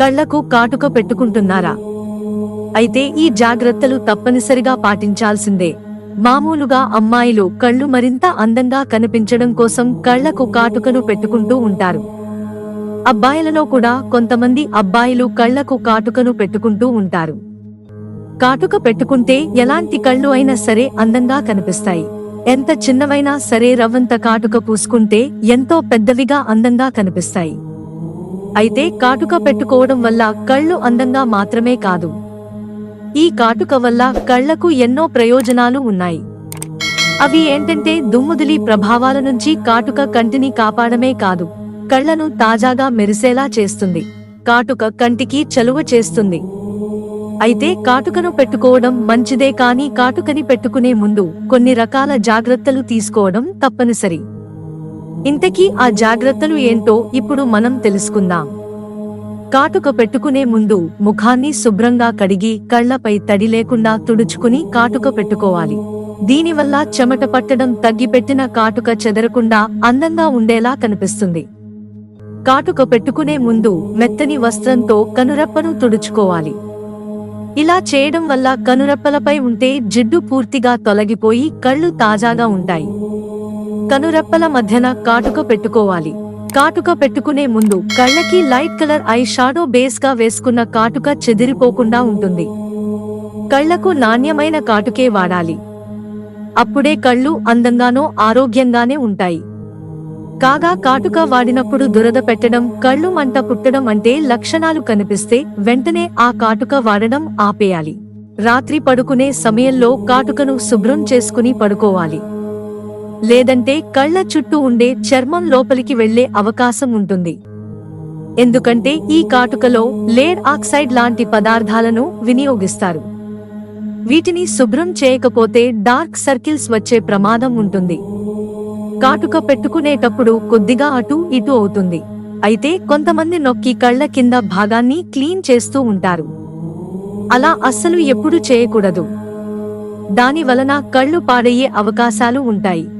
కళ్ళకు కాటుక పెట్టుకుంటున్నారా? అయితే ఈ జాగ్రత్తలు తప్పనిసరిగా పాటించాల్సిందే. మామూలుగా అమ్మాయిలు కళ్ళు మరింత అందంగా కనిపించడం కోసం కళ్ళకు కాటుకను పెట్టుకుంటూ ఉంటారు. అబ్బాయిలలో కూడా కొంతమంది అబ్బాయిలు కళ్ళకు కాటుకను పెట్టుకుంటూ ఉంటారు. కాటుక పెట్టుకుంటే ఎలాంటి కళ్ళు అయినా సరే అందంగా కనిపిస్తాయి. ఎంత చిన్నవైనా సరే రవ్వంత కాటుక పూసుకుంటే ఎంతో పెద్దవిగా అందంగా కనిపిస్తాయి. అయితే కాటుక పెట్టుకోవడం వల్ల కళ్ళు అందంగా మాత్రమే కాదు. ఈ కాటుక వల్ల కళ్ళకు ఎన్నో ప్రయోజనాలు ఉన్నాయి. అవి ఏంటంటే దుమ్ముదిలి ప్రభావాల నుంచి కాటుక కంటిని కాపాడమే కాదు కళ్ళను తాజాగా మెరిసేలా చేస్తుంది. కాటుక కంటికి చలువ చేస్తుంది. అయితే కాటుకను పెట్టుకోవడం మంచిదే కానీ కాటుకని పెట్టుకునే ముందు కొన్ని రకాల జాగ్రత్తలు తీసుకోవడం తప్పనిసరి. ఇంతకీ ఆ జాగ్రత్తలు ఏంటో ఇప్పుడు మనం తెలుసుకుందాం. కాటుక పెట్టుకునే ముందు ముఖాన్ని శుభ్రంగా కడిగి కళ్ళపై తడి లేకుండా తుడుచుకుని కాటుక పెట్టుకోవాలి. దీనివల్ల చెమట పట్టడం తగ్గిపెట్టిన కాటుక చెదరకుండా అందంగా ఉండేలా కనిపిస్తుంది. కాటుక పెట్టుకునే ముందు మెత్తని వస్త్రంతో కనురెప్పను తుడుచుకోవాలి. ఇలా చేయడం వల్ల కనురెప్పలపై ఉంటే జిడ్డు పూర్తిగా తొలగిపోయి కళ్ళు తాజాగా ఉంటాయి. కనురెప్పల మధ్యన కాటుక పెట్టుకోవాలి. కాటుక పెట్టుకునే ముందు కళ్ళకి లైట్ కలర్ ఐ షాడో బేస్గా వేసుకున్న కాటుక చెదిరిపోకుండా ఉంటుంది. కళ్ళకు నాణ్యమైన కాటుకే వాడాలి. అప్పుడే కళ్ళు అందంగానో ఆరోగ్యంగానే ఉంటాయి. కాగా కాటుక వాడినప్పుడు దురద పెట్టడం కళ్ళు మంట పుట్టడం అంటే లక్షణాలు కనిపిస్తే వెంటనే ఆ కాటుక వాడడం ఆపేయాలి. రాత్రి పడుకునే సమయంలో కాటుకను శుభ్రం చేసుకుని పడుకోవాలి. లేదంటే కళ్ళ చుట్టూ ఉండే చర్మం లోపలికి వెళ్ళే అవకాశం ఉంటుంది. ఎందుకంటే ఈ కాటుకలో లేడ్ ఆక్సైడ్ లాంటి పదార్థాలను వినియోగిస్తారు. వీటిని శుభ్రం చేయకపోతే డార్క్ సర్కిల్స్ వచ్చే ప్రమాదం ఉంటుంది. కాటుక పెట్టుకునేటప్పుడు కొద్దిగా అటు ఇటు అవుతుంది. అయితే కొంతమంది నొక్కి కళ్ళ కింద భాగాన్ని క్లీన్ చేస్తూ ఉంటారు. అలా అస్సలు ఎప్పుడు చేయకూడదు. దాని వలన కళ్ళు పాడయ్యే అవకాశాలు ఉంటాయి.